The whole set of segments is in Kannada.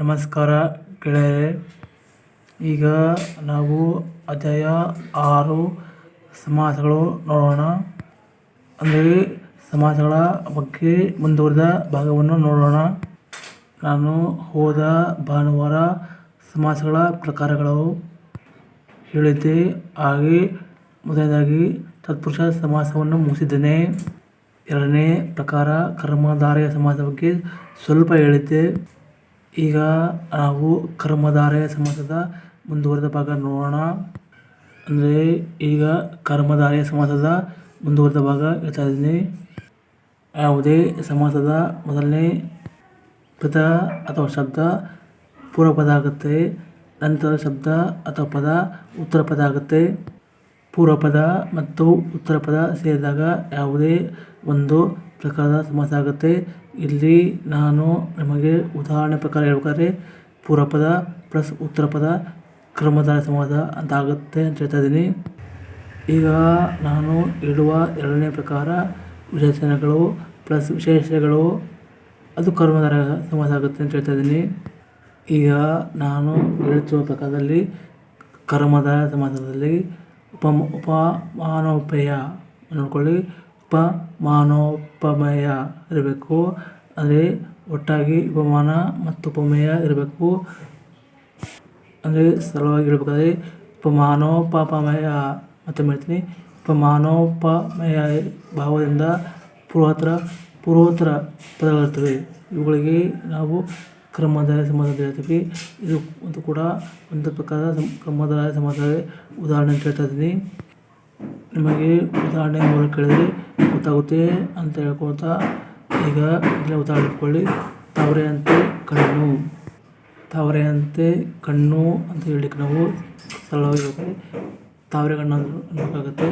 ನಮಸ್ಕಾರ ಗೆಳೆಯರೇ. ಈಗ ನಾವು ಅಧ್ಯಾಯ ಆರು ಸಮಾಸಗಳು ನೋಡೋಣ. ಅಂದರೆ ಸಮಾಸಗಳ ಬಗ್ಗೆ ಮುಂದುವರಿದ ಭಾಗವನ್ನು ನೋಡೋಣ. ನಾನು ಹೋದ ಭಾನುವಾರ ಸಮಾಸಗಳ ಪ್ರಕಾರಗಳು ಹೇಳಿದ್ದೆ. ಹಾಗೆ ಮೊದಲನೇದಾಗಿ ತತ್ಪುರುಷ ಸಮಾಸವನ್ನು ಮುಗಿಸಿದ್ದೇನೆ. ಎರಡನೇ ಪ್ರಕಾರ ಕರ್ಮಧಾರೆಯ ಸಮಾಸ ಬಗ್ಗೆ ಸ್ವಲ್ಪ ಹೇಳಿದ್ದೆ. ಈಗ ನಾವು ಕರ್ಮಧಾರಯ ಸಮಾಸದ ಮುಂದುವರೆದ ಭಾಗ ನೋಡೋಣ. ಅಂದರೆ ಈಗ ಕರ್ಮಧಾರಯ ಸಮಾಸದ ಮುಂದುವರೆದ ಭಾಗ ಹೇಳ್ತಾ ಇದ್ದೀನಿ. ಯಾವುದೇ ಸಮಾಸದ ಮೊದಲನೇ ಪದ ಅಥವಾ ಶಬ್ದ ಪೂರ್ವ ಪದ ಆಗುತ್ತೆ, ನಂತರ ಶಬ್ದ ಅಥವಾ ಪದ ಉತ್ತರ ಪದ ಆಗುತ್ತೆ. ಪೂರ್ವ ಪದ ಮತ್ತು ಉತ್ತರ ಪದ ಸೇರಿದಾಗ ಯಾವುದೇ ಒಂದು ಪ್ರಕಾರದ ಸಮಾಸ ಆಗುತ್ತೆ. ಇಲ್ಲಿ ನಾನು ನಿಮಗೆ ಉದಾಹರಣೆ ಪ್ರಕಾರ ಹೇಳ್ಬೇಕಾದ್ರೆ ಪೂರ್ವ ಪದ ಪ್ಲಸ್ ಉತ್ತರ ಪದ ಕ್ರಮಧಾರೆ ಸಂವಾದ ಅಂತ ಆಗುತ್ತೆ ಅಂತ ಹೇಳ್ತಾ ಇದ್ದೀನಿ. ಈಗ ನಾನು ಹೇಳುವ ಎರಡನೇ ಪ್ರಕಾರ ವಿಶೇಷಣಗಳು ಪ್ಲಸ್ ವಿಶೇಷಗಳು ಅದು ಕರ್ಮಧಾರ ಸಂವಾದ ಆಗುತ್ತೆ ಅಂತ ಹೇಳ್ತಾ ಇದ್ದೀನಿ. ಈಗ ನಾನು ಹೇಳುತ್ತಿರುವ ಪ್ರಕಾರದಲ್ಲಿ ಕರ್ಮದ ಸಮಾಜದಲ್ಲಿ ಉಪ ಉಪಮಾನೋಪೇಯ ನೋಡ್ಕೊಳ್ಳಿ. ಉಪಮಾನೋಪಮೇಯ ಇರಬೇಕು. ಅಂದರೆ ಒಟ್ಟಾಗಿ ಉಪಮಾನ ಮತ್ತು ಉಪಮೇಯ ಇರಬೇಕು. ಅಂದರೆ ಸರಳವಾಗಿ ಹೇಳ್ಬೇಕಾದ್ರೆ ಉಪಮಾನೋಪಮೇಯ ಮತ್ತೆ ಹೇಳ್ತೀನಿ. ಉಪಮಾನೋಪಮೇಯ ಭಾವದಿಂದ ಪೂರ್ವೋತ್ತರ ಪೂರ್ವೋತ್ತರ ಪದಗಳಿರ್ತವೆ ಇವುಗಳಿಗೆ ನಾವು ಕ್ರಮಧಾರೆ ಸಮಾಸ ಅಂತ ಹೇಳ್ತೀವಿ. ಇದು ಒಂದು ಕೂಡ ಒಂದು ಪ್ರಕಾರ ಕ್ರಮಧಾರೆ ಸಮಾಸದ ಉದಾಹರಣೆ ಅಂತ ಹೇಳ್ತಾ ಇದ್ದೀನಿ. ನಿಮಗೆ ಉದಾಹರಣೆ ಮೂಲಕ ಕೇಳಿದರೆ ಗೊತ್ತಾಗುತ್ತೆ ಅಂತ ಹೇಳ್ಕೊತಾ ಈಗ ಇದನ್ನ ಉದಾಹರಣೆ ಇಟ್ಕೊಳ್ಳಿ ತಾವರೆಯಂತೆ ಕಣ್ಣು. ತಾವರೆಯಂತೆ ಕಣ್ಣು ಅಂತ ಹೇಳಲಿಕ್ಕೆ ನಾವು ಸರಳವಾಗಿ ತಾವರೆ ಕಣ್ಣು ಅನ್ನಬೇಕಾಗುತ್ತೆ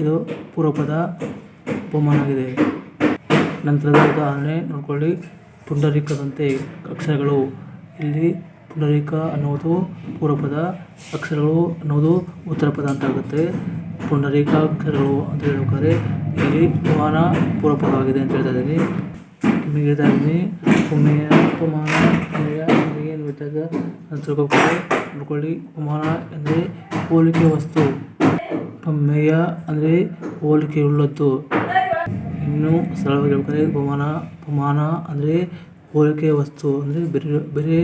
ಇದು ಪೂರ್ವಪದ ಉಪಮಾನ ಆಗಿದೆ ನಂತರದ ಉದಾಹರಣೆ ನೋಡ್ಕೊಳ್ಳಿ. ಪುಂಡರೀಕದಂತೆ ಅಕ್ಷರಗಳು. ಇಲ್ಲಿ ಪುಂಡರೀಕ ಅನ್ನುವುದು ಪೂರ್ವಪದ ಅಕ್ಷರಗಳು ಅನ್ನೋದು ಉತ್ತರ ಪದ ಅಂತ ಆಗುತ್ತೆ. ಪುಂಡರೀಕಾಕ್ಷರಗಳು ಅಂತ ಹೇಳ್ಬೇಕಾದ್ರೆ ಇಲ್ಲಿ ಉಪಮಾನ ಪೂರ್ವಪದವಾಗಿದೆ ಅಂತ ಹೇಳ್ತಾ ಇದ್ದೀನಿ. ನಿಮಗೆ ಹೇಳ್ತಾ ಇದ್ದೀನಿ ಉಪಮೇಯ ಉಪಮಾನ ಏನು ತಿಳ್ಕೊಬೇಕು ನೋಡ್ಕೊಳ್ಳಿ, ಉಪಮಾನ ಅಂದರೆ ಹೋಲಿಕೆ ವಸ್ತು ಉಪಮೇಯ ಅಂದರೆ ಹೋಲಿಕೆ ಉಳ್ಳದ್ದು ಇನ್ನು ಸರಳವಾಗಿ ಹೇಳ್ಬೇಕಾದ್ರೆ ಉಪಮಾನ ಉಪಮಾನ ಅಂದರೆ ಹೋಲಿಕೆ ವಸ್ತು ಅಂದರೆ ಬೇರೆ ಬೇರೆ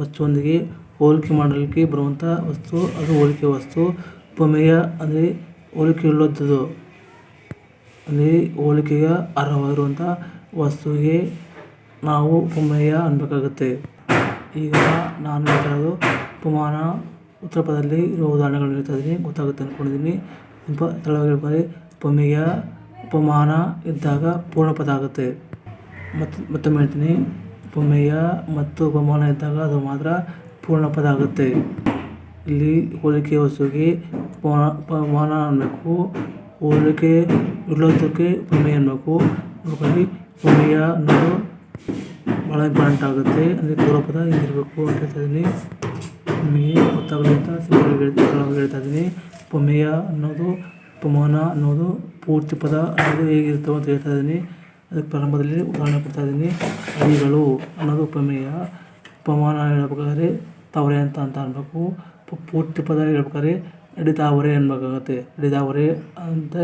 ವಸ್ತುವೊಂದಿಗೆ ಹೋಲಿಕೆ ಮಾಡಲಿಕ್ಕೆ ಬರುವಂಥ ವಸ್ತು ಅದು ಹೋಲಿಕೆ ವಸ್ತು. ಉಪಮೇಯ ಅಂದರೆ ಹೋಲಿಕೆಯುಳ್ಳದ್ದು. ಅಂದರೆ ಹೋಲಿಕೆಯ ಅರ್ಹವಾಗಿರುವಂಥ ವಸ್ತುವಿಗೆ ನಾವು ಉಪಮೇಯ ಅನ್ನಬೇಕಾಗುತ್ತೆ ಈಗ ನಾನು ಹೇಳ್ತಾ ಉಪಮಾನ ಉತ್ತರ ಪದದಲ್ಲಿ ಇರುವ ಉದಾಹರಣೆಗಳು ಹೇಳ್ತಾ ಗೊತ್ತಾಗುತ್ತೆ ಅಂದ್ಕೊಂಡಿದ್ದೀನಿ ತುಂಬ ತಳವಾಗಿ ಉಪಮೇಯ, ಉಪಮಾನ ಇದ್ದಾಗ ಪೂರ್ಣ ಪದ ಆಗುತ್ತೆ. ಮತ್ತು ಮತ್ತೊಮ್ಮೆ ಹೇಳ್ತೀನಿ. ಉಪಮೇಯ ಮತ್ತು ಉಪಮಾನ ಇದ್ದಾಗ ಅದು ಮಾತ್ರ ಪೂರ್ಣ ಪದ ಆಗುತ್ತೆ. ಇಲ್ಲಿ ಹೋಲಿಕೆ ವಸ್ತುಗೆ ಉಪಮಾನ ಉಪಮಾನ ಅನ್ನಬೇಕು. ಹೋಲಿಕೆ ಇಲ್ಲದಕ್ಕೆ ಉಪಮೇಯ ಅನ್ನಬೇಕು. ನೋಡ್ಕೊಳ್ಳಿ ಉಪಮೇಯ ಅನ್ನೋದು ಭಾಳ ಇಂಪಾರ್ಟೆಂಟ್ ಆಗುತ್ತೆ. ಅಂದರೆ ಪೂರ್ವ ಪದ ಹೇಗಿರಬೇಕು ಅಂತ ಹೇಳ್ತಾ ಇದ್ದೀನಿ. ಗೊತ್ತಾಗಲಿ ಅಂತ ಸಿಂಪಲ್ ಹೇಳ್ತಾ ಇದ್ದೀನಿ. ಉಪಮೇಯ ಅನ್ನೋದು ಉಪಮಾನ ಅನ್ನೋದು ಪೂರ್ತಿ ಪದ ಅನ್ನೋದು ಹೇಗಿರ್ತವೆ ಅಂತ ಹೇಳ್ತಾ ಇದ್ದೀನಿ. ಅದಕ್ಕೆ ಪ್ರಾರಂಭದಲ್ಲಿ ಉದಾಹರಣೆ ಕೊಡ್ತಾ ಇದ್ದೀನಿ. ಹರಿಗಳು ಅನ್ನೋದು ಉಪಮೇಯ. ಉಪಮಾನ ಹೇಳ್ಬೇಕಾದ್ರೆ ತವರೆ ಅಂತ ಅಂತ ಅನ್ಬೇಕು. ಪೂರ್ತಿ ಪದ ಹೇಳ್ಬೇಕಾದ್ರೆ ನಡಿತಾವರೆ ಅನ್ಬೇಕಾಗತ್ತೆ. ನಡಿತಾವರೆ ಅಂತ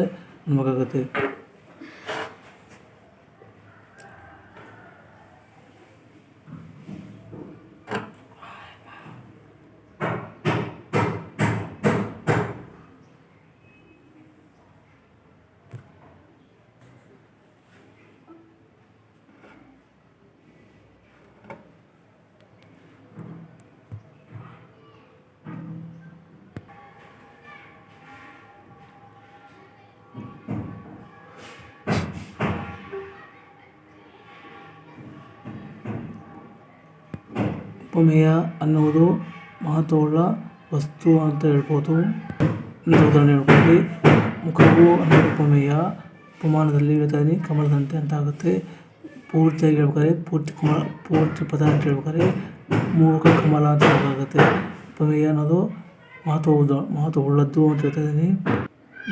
ಅನ್ಬೇಕಾಗತ್ತೆ. ಉಪಮೇಯ ಅನ್ನುವುದು ಮಹತ್ವವುಳ್ಳ ವಸ್ತು ಅಂತ ಹೇಳ್ಬೋದು. ಉದಾಹರಣೆ ಮುಖವು ಅನ್ನೋದು ಉಪಮೇಯ ಉಪಮಾನದಲ್ಲಿ ಹೇಳ್ತಾಯಿದ್ದೀನಿ ಕಮಲದಂತೆ ಅಂತ ಆಗುತ್ತೆ ಪೂರ್ತಿಯಾಗಿ ಹೇಳ್ಬೇಕಾದ್ರೆ ಪೂರ್ತಿ ಕಮಲ, ಪೂರ್ತಿ ಪದ ಅಂತ ಹೇಳ್ಬೇಕಾದ್ರೆ ಮೂಕ ಕಮಲ ಅಂತ ಹೇಳಬೇಕಾಗುತ್ತೆ. ಉಪಮೇಯ ಅನ್ನೋದು ಮಹತ್ವ ಮಹತ್ವವುಳ್ಳದ್ದು ಅಂತ ಹೇಳ್ತಾ ಇದ್ದೀನಿ.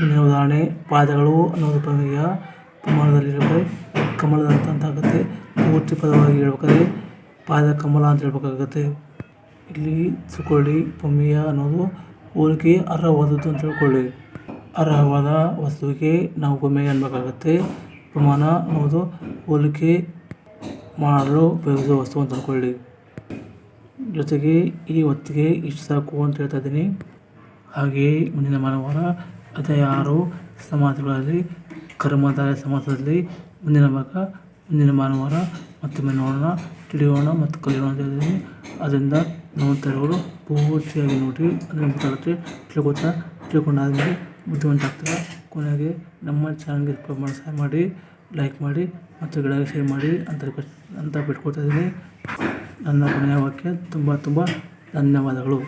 ಇನ್ನೊಂದು ಉದಾಹರಣೆ, ಪಾದಗಳು ಅನ್ನೋದು ಉಪಮೇಯ ಉಪಮಾನದಲ್ಲಿ ಹೇಳ್ಬೇಕಾದ್ರೆ ಕಮಲದಂತ ಅಂತ ಆಗುತ್ತೆ ಪೂರ್ತಿ ಪದವಾಗಿ ಹೇಳ್ಬೇಕಾದ್ರೆ ಪಾದ ಕಮಲ ಅಂತ ಹೇಳ್ಬೇಕಾಗುತ್ತೆ. ಇಲ್ಲಿ ಸುಕೊಳ್ಳಿ ಭೂಮಿಯ ಅನ್ನೋದು ಹೋಲಿಕೆ ಅರ್ಹವಾದದ್ದು ಅಂತ ತಿಳ್ಕೊಳ್ಳಿ ಅರ್ಹವಾದ ವಸ್ತುವಿಗೆ ನಾವು ಉಪಮೇಯ ಅನ್ಬೇಕಾಗುತ್ತೆ. ಪ್ರಮಾಣ ಅನ್ನೋದು ಹೋಲಿಕೆ ಮಾಡಲು ಉಪಯೋಗಿಸುವ ವಸ್ತು ಅಂತ ಅಂದ್ಕೊಳ್ಳಿ ಜೊತೆಗೆ ಈ ಹೊತ್ತಿಗೆ ಇಷ್ಟು ಸಾಕು ಅಂತ ಹೇಳ್ತಾ ಇದ್ದೀನಿ. ಹಾಗೆಯೇ ಮುಂದಿನ ಭಾನುವಾರ ಅದೇ ಆರು ಸಮಾಸಗಳಲ್ಲಿ ಕರ್ಮದಾಯ ಸಮಾಸದಲ್ಲಿ ಮುಂದಿನ ಭಾಗ, ಮುಂದಿನ ಭಾನುವಾರ ಮತ್ತೊಮ್ಮೆ ನೋಡೋಣ, ತಿಳಿಯೋಣ ಮತ್ತು ಕಲಿಯೋಣ ಅಂತ ಅದರಿಂದ ನೋಡ್ತಾ ಇರೋರು ಪೂರ್ತಿಯಾಗಿ ನೋಡಿ ಅದನ್ನು ಗೊತ್ತಾಗುತ್ತೆ ತಿಳ್ಕೊತಾ ತಿಳ್ಕೊಂಡಾದ್ಮೇಲೆ ಬುದ್ಧಿವಂತ ಆಗ್ತಾರೆ. ಕೊನೆಗೆ ನಮ್ಮ ಚಾನಲ್ಗೆ ಸಬ್ಸ್ಕ್ರೈಬ್ ಮಾಡಿ ಸಹಾಯ ಮಾಡಿ ಲೈಕ್ ಮಾಡಿ ಮತ್ತು ಗಿಡಕ್ಕೆ ಶೇರ್ ಮಾಡಿ ಅಂತ ಅಂತ ಬಿಟ್ಕೊಳ್ತಾ ಇದ್ದೀನಿ. ನನ್ನ ಕೊನೆಯ ವಾಕ್ಯ, ತುಂಬ ತುಂಬ ಧನ್ಯವಾದಗಳು.